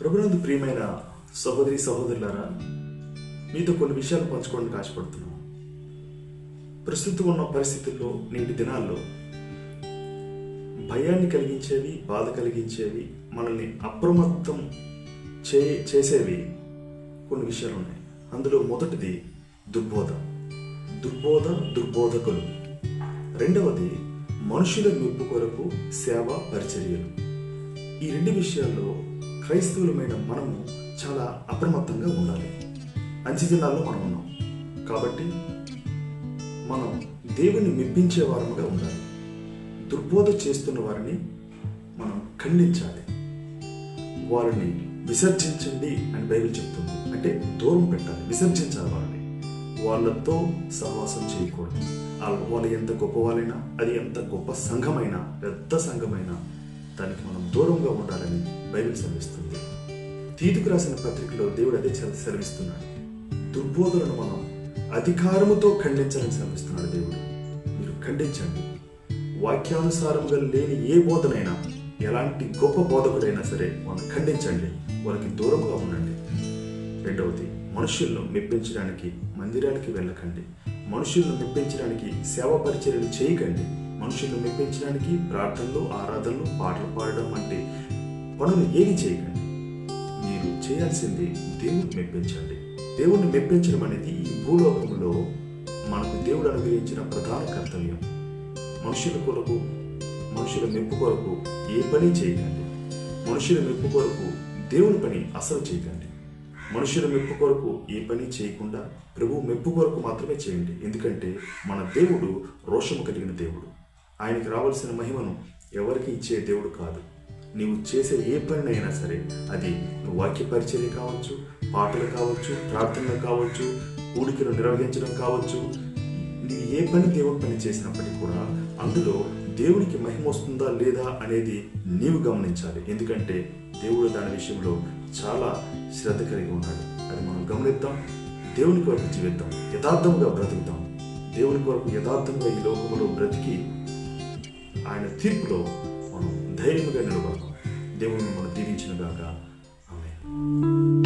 ప్రభునందు ప్రియమైన సహోదరి సహోదరులారా మీతో కొన్ని విషయాలు పంచుకోవడానికి ఆశపడుతున్నాం. ప్రస్తుతం ఉన్న పరిస్థితుల్లో నేటి దినాల్లో భయాన్ని కలిగించేవి బాధ కలిగించేవి మనల్ని అప్రమత్తం చే చేసేవి కొన్ని విషయాలు ఉన్నాయి. అందులో మొదటిది దుర్బోధ. దుర్బోధ దుర్బోధకులు. రెండవది మనుషుల మెప్పు కొరకు సేవ పరిచర్యలు. ఈ రెండు విషయాల్లో క్రైస్తవులమైన మనము చాలా అప్రమత్తంగా ఉండాలి. అంచె మనం ఉన్నాం. కాబట్టి మనం దేవుని మెప్పించే వారముగా ఉండాలి. దుర్బోధ చేస్తున్న వారిని మనం ఖండించాలి. వారిని విసర్జించండి అని బైబిల్ చెప్తుంది. అంటే దూరం పెట్టాలి విసర్జించాలి వారిని. వాళ్ళతో సహవాసం చేయకూడదు. వాళ్ళు ఎంత గొప్ప వాళ్ళైనా అది ఎంత గొప్ప సంఘమైనా పెద్ద సంఘమైనా దానికి మనం దూరంగా ఉండాలని బైబిల్ సెలవిస్తుంది. తీతుకు రాసిన పత్రికలో దేవుడు అదే సెలవిస్తున్నాడు. దుర్బోధులను మనం అధికారముతో ఖండించాలని సెలవిస్తున్నాడు దేవుడు. మీరు ఖండించండి. వాక్యానుసారముగా లేని ఏ బోధనైనా ఎలాంటి గొప్ప బోధకుడైనా సరే మనం ఖండించండి. వాళ్ళకి దూరంగా ఉండండి. రెండవది మనుషులను మెప్పించడానికి మందిరానికి వెళ్ళకండి. మనుషులను మెప్పించడానికి సేవ పరిచర్యలు చేయకండి. మనుషులు మెప్పించడానికి ప్రార్థనలు ఆరాధనలు పాటలు పాడడం వంటి పనులు ఏమి చేయకండి. మీరు చేయాల్సింది దేవుడిని మెప్పించండి. దేవుణ్ణి మెప్పించడం అనేది ఈ భూలోకంలో మనకు దేవుడు అనుగ్రహించిన ప్రధాన కర్తవ్యం. మనుషుల కొరకు మనుషుల మెప్పు కొరకు ఏ పని చేయకండి. మనుషుల మెప్పు కొరకు దేవుని పని అసలు చేయకండి. మనుషుల మెప్పు కొరకు ఏ పని చేయకుండా ప్రభు మెప్పు కొరకు మాత్రమే చేయండి. ఎందుకంటే మన దేవుడు రోషము కలిగిన దేవుడు. ఆయనకి రావాల్సిన మహిమను ఎవరికి ఇచ్చే దేవుడు కాదు. నీవు చేసే ఏ పనినైనా సరే అది నువ్వు వాక్య పరిచర్య కావచ్చు పాటలు కావచ్చు ప్రార్థనలు కావచ్చు కూడికలు నిర్వహించడం కావచ్చు. నీ ఏ పని దేవుడు పని చేసినప్పటికీ కూడా అందులో దేవునికి మహిమ వస్తుందా లేదా అనేది నీవు గమనించాలి. ఎందుకంటే దేవుడు దాని విషయంలో చాలా శ్రద్ధ కలిగి ఉన్నాడు. అది మనం గమనిద్దాం. దేవుని కొరకు జీవిద్దాం. యథార్థంగా బ్రతుకుతాం దేవుని కొరకు యథార్థంగా ఈ లోకంలో బ్రతికి తీర్పులో మనం ధైర్యంగా నిలబడతాం. దేవుని మనం దీవించిన గాక ఆమె